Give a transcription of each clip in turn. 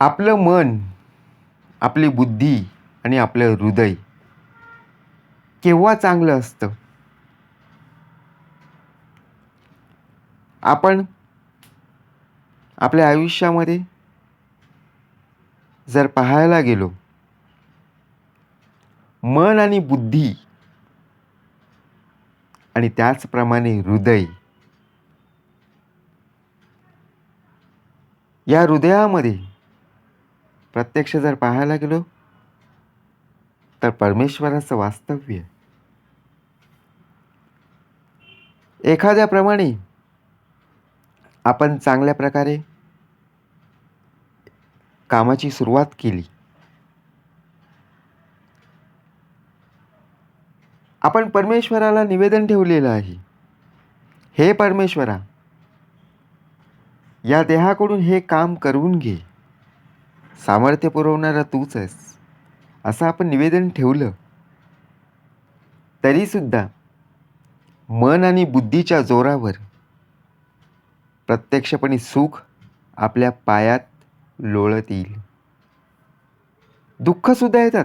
आपलं मन आपली बुद्धी आणि आपलं हृदय केव्हा चांगलं असतं? आपण आपल्या आयुष्यामध्ये जर पाहायला गेलो मन आणि बुद्धी आणि त्याचप्रमाणे हृदय या हृदयामध्ये प्रत्यक्ष जर पाहायला गेलो तर परमेश्वराचं वास्तव्य एखाद्याप्रमाणे आपण चांगल्या प्रकारे कामाची सुरुवात केली. आपण परमेश्वराला निवेदन ठेवलेलं आहे. हे परमेश्वरा या देहाकडून हे काम करून घे. सामर्थ्य पुरवणारा तूच आहेस. असं आपण निवेदन ठेवलं तरीसुद्धा मन आणि बुद्धीच्या जोरावर प्रत्यक्षपणे सुख आपल्या पायात लोळत येईल. दुःखसुद्धा येतात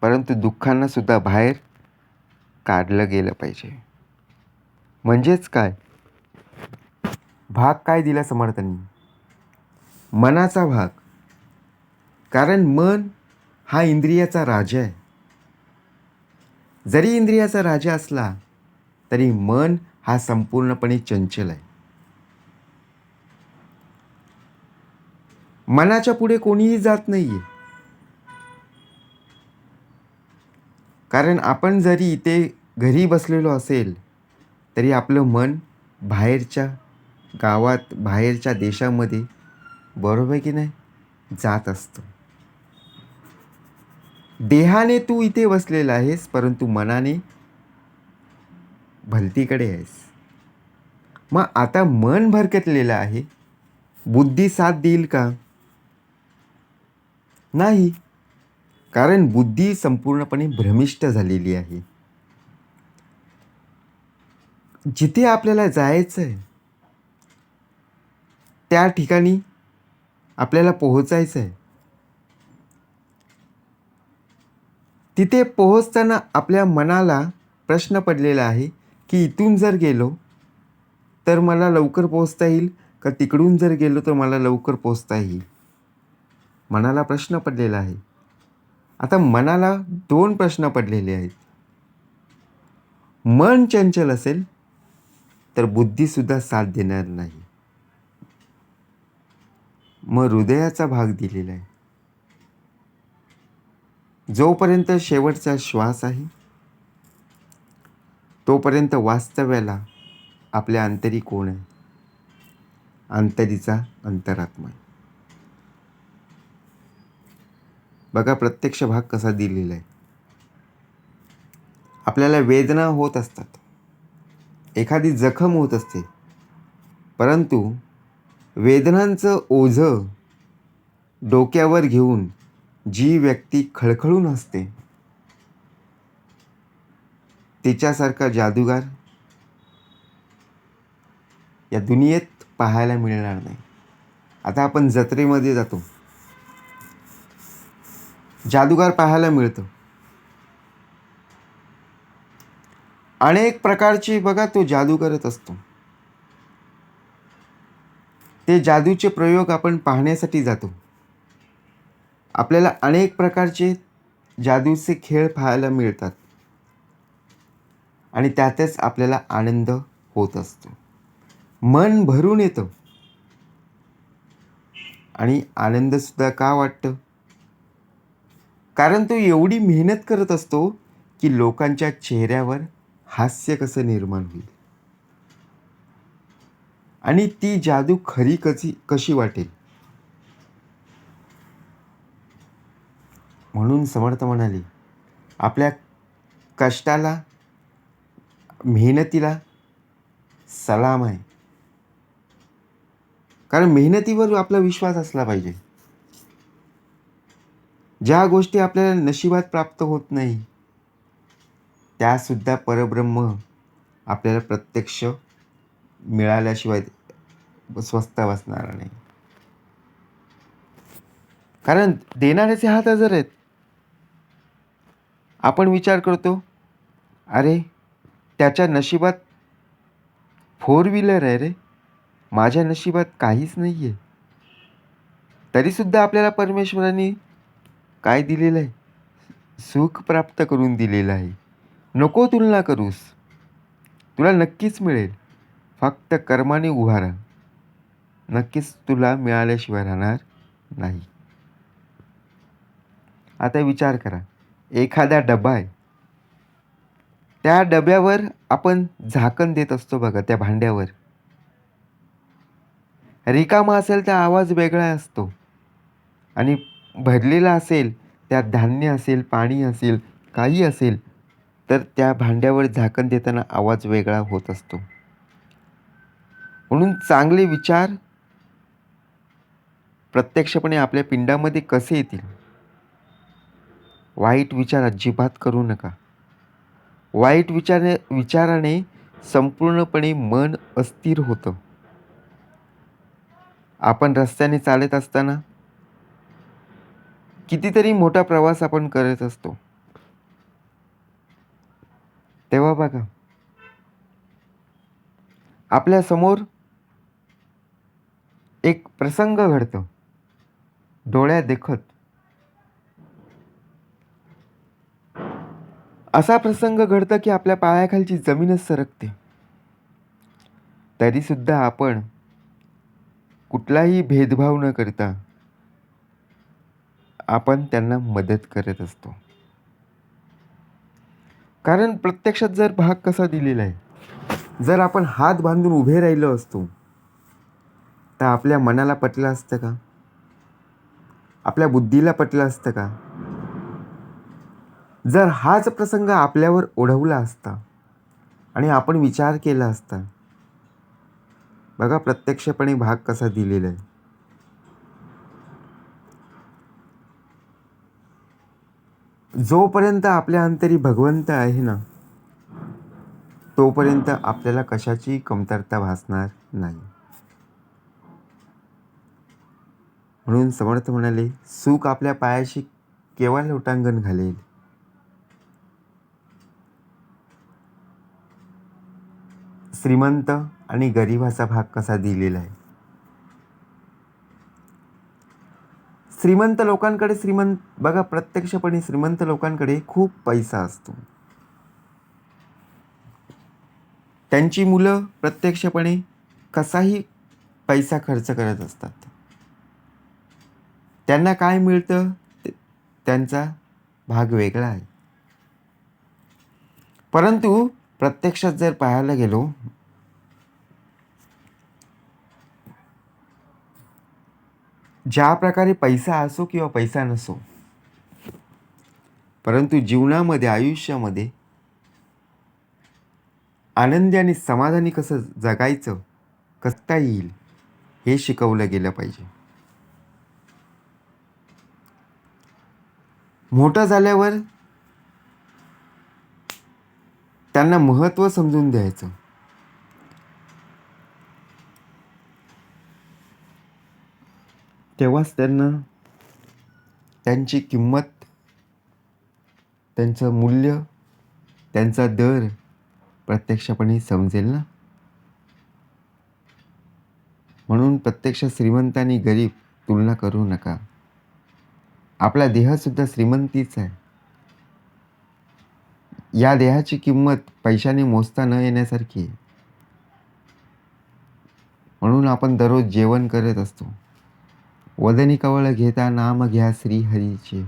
परंतु दुःखांनासुद्धा बाहेर काढलं गेलं पाहिजे. म्हणजेच काय? भाग काय दिला समर्थांनी? मनाचा भाग. कारण मन हा इंद्रियाचा राजा आहे. जरी इंद्रियाचा राजा असला तरी मन हा संपूर्णपणे चंचल आहे. मनाच्या पुढे कोणीही जात नाही आहे कारण आपण जरी इथे घरी बसलेलो असेल तरी आपलं मन बाहेरच्या गावात बाहेरच्या देशामध्ये बरोबर आहे की नाही जात असतं. देहाने तू इथे बसलेला आहेस परंतु मनाने भलतीकडे आहेस. मग आता मन भरकटलेलं आहे. बुद्धी साथ देईल का? नाही. कारण बुद्धी संपूर्णपणे भ्रमिष्ट झालेली आहे. जिथे आपल्याला जायचं आहे त्या ठिकाणी आपल्याला पोहोचायचं आहे तिथे पोहोचताना आपल्या मनाला प्रश्न पडलेला आहे की इथून जर गेलो तर मला लवकर पोहोचता येईल का तिकडून जर गेलो तर मला लवकर पोहोचता येईल? मनाला प्रश्न पडलेला आहे. आता मनाला दोन प्रश्न पडलेले आहेत. मन चंचल असेल तर बुद्धीसुद्धा साथ देणार नाही. मग हृदयाचा भाग दिलेला आहे. जोपर्यंत शेवटचा श्वास आहे तोपर्यंत वास्तव्याला आपल्या अंतरी कोण आहे? अंतरीचा अंतरात्मा बघा प्रत्यक्ष भाग कसा दिलेला आहे. आपल्याला वेदना होत असतात. एखादी जखम होत असते. परंतु वेदनांचं ओझं डोक्यावर घेऊन जी व्यक्ती खळखळून असते तिच्यासारखा जादूगार या दुनियेत पाहायला मिळणार नाही. आता आपण जत्रेमध्ये जातो. जादूगार पाहायला मिळतो. अनेक प्रकारची बघा तो जादू करत असतो. ते जादूचे प्रयोग आपण पाहण्यासाठी जातो. आपल्याला अनेक प्रकारचे जादूचे खेळ पाहायला मिळतात. आणि त्यातच आपल्याला आनंद होत असतो. मन भरून येतं. आणि आनंदसुद्धा का वाटतं? कारण तो एवढी मेहनत करत असतो की लोकांच्या चेहऱ्यावर हास्य कसं निर्माण होईल. आणि ती जादू खरी कशी कशी वाटेल? म्हणून समर्थ म्हणाले आपल्या कष्टाला मेहनतीला सलाम आहे. कारण मेहनतीवर आपला विश्वास असला पाहिजे. ज्या गोष्टी आपल्याला नशिबात प्राप्त होत नाही त्यासुद्धा परब्रह्म आपल्याला प्रत्यक्ष मिळाल्याशिवाय स्वस्त बसणार नाही. कारण देणाऱ्याचे हात हजर आहेत. आपण विचार करतो अरे त्याच्या नशिबात फोर व्हीलर आहे रे. माझ्या नशिबात काहीच नाही आहे तरीसुद्धा आपल्याला परमेश्वराने काय दिलेलं आहे? सुख प्राप्त करून दिलेलं आहे. नको तुलना करूस. तुला नक्कीच मिळेल. फक्त कर्माने उभा राहा. नक्कीच तुला मिळाल्याशिवाय राहणार नाही. आता विचार करा. एखादा डबा आहे. त्या डब्यावर आपण झाकण देत असतो बघा त्या भांड्यावर. रिकामा असेल तर आवाज वेगळा असतो. आणि भरलेला असेल त्यात धान्य असेल पाणी असेल काही असेल तर त्या भांड्यावर झाकण देताना आवाज वेगळा होत असतो. म्हणून चांगले विचार प्रत्यक्षपणे आपल्या पिंडामध्ये कसे येतील? वाईट विचार अजिबात करू नका. वाईट विचार विचाराने संपूर्णपणे मन अस्थिर होतं. आपण रस्त्याने चालत असताना कितीतरी मोठा प्रवास आपण करत असतो. तेव्हा बघा. आपल्यासमोर एक प्रसंग घडतो. डोळ्या देखत. असा प्रसंग घडतं की आपल्या पायाखालची जमीनच सरकते. तरीसुद्धा आपण कुठलाही भेदभाव न करता आपण त्यांना मदत करत असतो. कारण प्रत्यक्षात जर भाग कसा दिलेला आहे जर आपण हात बांधून उभे राहिलो असतो तर आपल्या मनाला पटलं असतं का? आपल्या बुद्धीला पटलं असतं का? जर हाच प्रसंग आपल्यावर ओढवला असता आणि आपण विचार केला असता बघा प्रत्यक्षपणे भाग कसा दिलेला आहे. जोपर्यंत आपल्या अंतरी भगवंत आहे ना तोपर्यंत आपल्याला कशाची कमतरता भासणार नाही. म्हणून समर्थ म्हणाले सुख आपल्या पायाशी केव्हा लोटांगण घालेल. श्रीमंत आणि गरिबाचा भाग कसा दिलेला आहे? श्रीमंत लोकांकडे श्रीमंत बघा प्रत्यक्षपणे श्रीमंत लोकांकडे खूप पैसा असतो. त्यांची मुलं प्रत्यक्षपणे कसाही पैसा खर्च करत असतात. त्यांना काय मिळतं? त्यांचा भाग वेगळा आहे. परंतु प्रत्यक्षात जर पाहायला गेलो ज्या प्रकारे पैसा असो किंवा पैसा नसो परंतु जीवनामध्ये आयुष्यामध्ये आनंदी आणि समाधानी कसं जगायचं कसता येईल हे शिकवलं गेलं पाहिजे. मोठं झाल्यावर त्यांना महत्त्व समजून द्यायचं. तेव्हाच त्यांना त्यांची किंमत त्यांचं मूल्य त्यांचा दर प्रत्यक्षपणे समजेल ना? म्हणून प्रत्यक्ष श्रीमंत आणि गरीब तुलना करू नका. आपला देहसुद्धा श्रीमंतीच आहे. या देहाची किंमत पैशाने मोजता न येण्यासारखी आहे. म्हणून आपण दररोज जेवण करत असतो. वदनी कवळ घेता नाम घ्या श्री हरीचे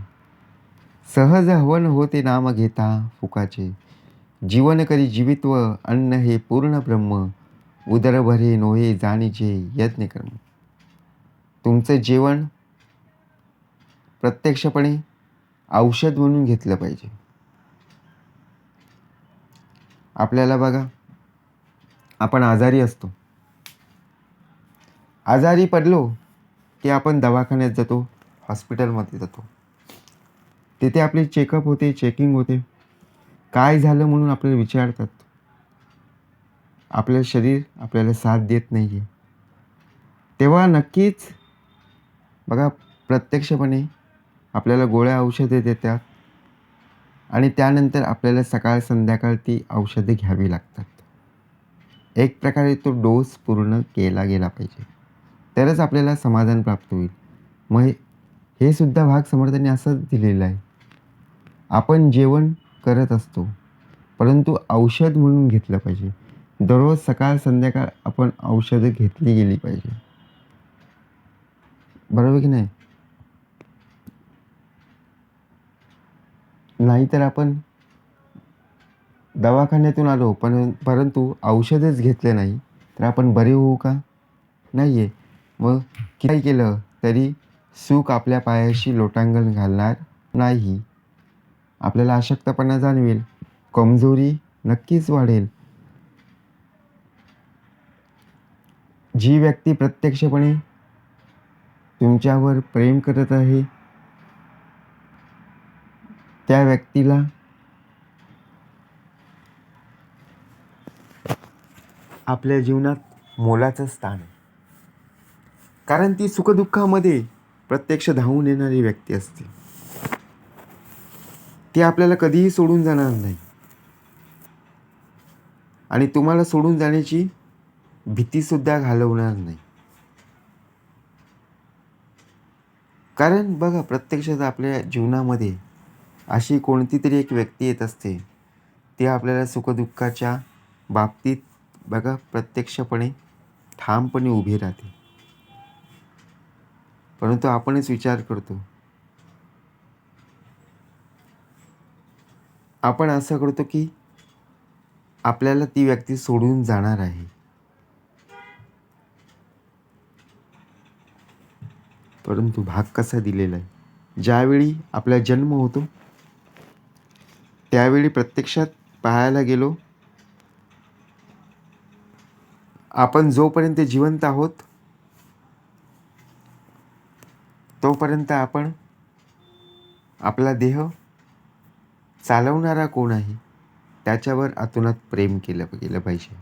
सहज हवन होते नाम घेता फुकाचे. जीवन करी जीवित्व अन्न हे पूर्ण ब्रह्म. उदर भरे नोहे जाणीचे यज्ञ कर्म. तुमचं जेवण प्रत्यक्षपणे औषध म्हणून घेतलं पाहिजे. आपल्याला बघा. आपण आजारी असतो. आजारी पडलो की आपण दवाखान्यात जातो हॉस्पिटलमध्ये जातो. तिथे आपले चेकअप होते चेकिंग होते. काय झालं म्हणून आपल्याला विचारतात. आपलं शरीर आपल्याला साथ देत नाही आहे तेव्हा नक्कीच बघा प्रत्यक्षपणे आपल्याला गोळ्या औषधे देतात. आणि त्यानंतर आपल्याला सकाळ संध्याकाळ ती औषधे घ्यावी लागतात. एक प्रकारे तो डोस पूर्ण केला गेला पाहिजे. तरच आपल्याला समाधान प्राप्त होईल. मग हे- सुद्धा भाग समर्थाने असंच दिलेलं आहे. आपण जेवण करत असतो परंतु औषध म्हणून घेतलं पाहिजे. दररोज सकाळ संध्याकाळ आपण औषधं घेतली गेली पाहिजे. बरोबर की नाही? नाहीतर आपण दवाखान्यातून आलो पण परंतु औषधच घेतले नाही तर आपण बरे होऊ का? नाही आहे मग काही केलं तरी सुख आपल्या पायाशी लोटांगण घालणार नाही. आपल्याला अशक्तपणा जाणवेल. कमजोरी नक्कीच वाढेल. जी व्यक्ती प्रत्यक्षपणे तुमच्यावर प्रेम करत आहे त्या व्यक्तीला आपल्या जीवनात मोलाचं स्थान आहे. कारण ती सुखदुःखामध्ये प्रत्यक्ष धावून येणारी व्यक्ती असते. ती आपल्याला कधीही सोडून जाणार नाही. आणि तुम्हाला सोडून जाण्याची भीतीसुद्धा घालवणार नाही. कारण बघा प्रत्यक्षात आपल्या जीवनामध्ये अशी कोणती तरी एक व्यक्ती येत असते ती आपल्याला सुखदुःखाच्या बाबतीत बघा प्रत्यक्षपणे ठामपणे उभी राहते. परंतु आपणच विचार करतो आपण असं करतो की आपल्याला ती व्यक्ती सोडून जाणार आहे. परंतु भाग कसा दिलेला आहे? ज्यावेळी आपला जन्म होतो त्यावेळी प्रत्यक्षात पाहायला गेलो आपण जोपर्यंत जिवंत आहोत तोपर्यंत आपण आपला देह चालवणारा कोण आहे त्याच्यावर आतुनात प्रेम केलं गेलं पाहिजे.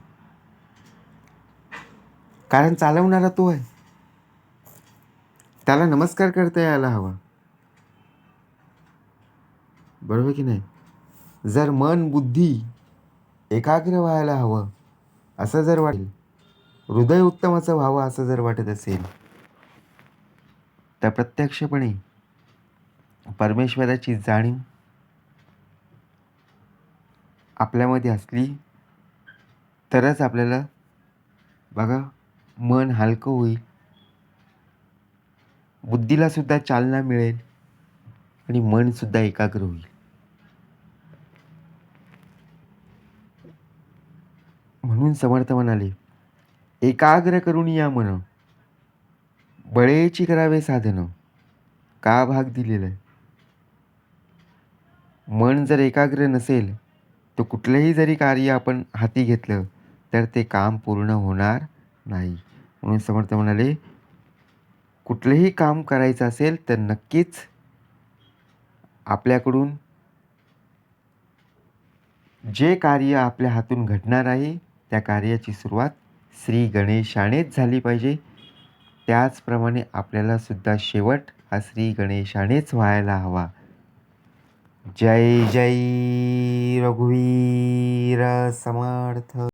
कारण चालवणारा तो आहे. त्याला नमस्कार करता यायला हवा. बरोबर की नाही? जर मन बुद्धी एकाग्र व्हायला हवं असं जर वाटेल हृदय उत्तमाचं व्हावं असं जर वाटत असेल तर प्रत्यक्षपणे परमेश्वराची जाणीव आपल्यामध्ये असली तरच आपल्याला बघा मन हलकं होईल. बुद्धीलासुद्धा चालना मिळेल आणि मनसुद्धा एकाग्र होईल. म्हणून समर्थ म्हणाले एकाग्र करून या मन बळेची करावे साधनं. का भाग दिलेला? आहे मन जर एकाग्र नसेल तर कुठलंही जरी कार्य आपण हाती घेतलं तर ते काम पूर्ण होणार नाही. म्हणून समर्थ म्हणाले कुठलंही काम करायचं असेल तर नक्कीच आपल्याकडून जे कार्य आपल्या हातून घडणार आहे त्या कार्याची सुरुवात श्री गणेशानेच झाली पाहिजे. त्याचप्रमाणे आपल्याला सुद्धा शेवट हा श्री गणेशानेच व्हायला हवा. जय जय रघुवीर समर्थ.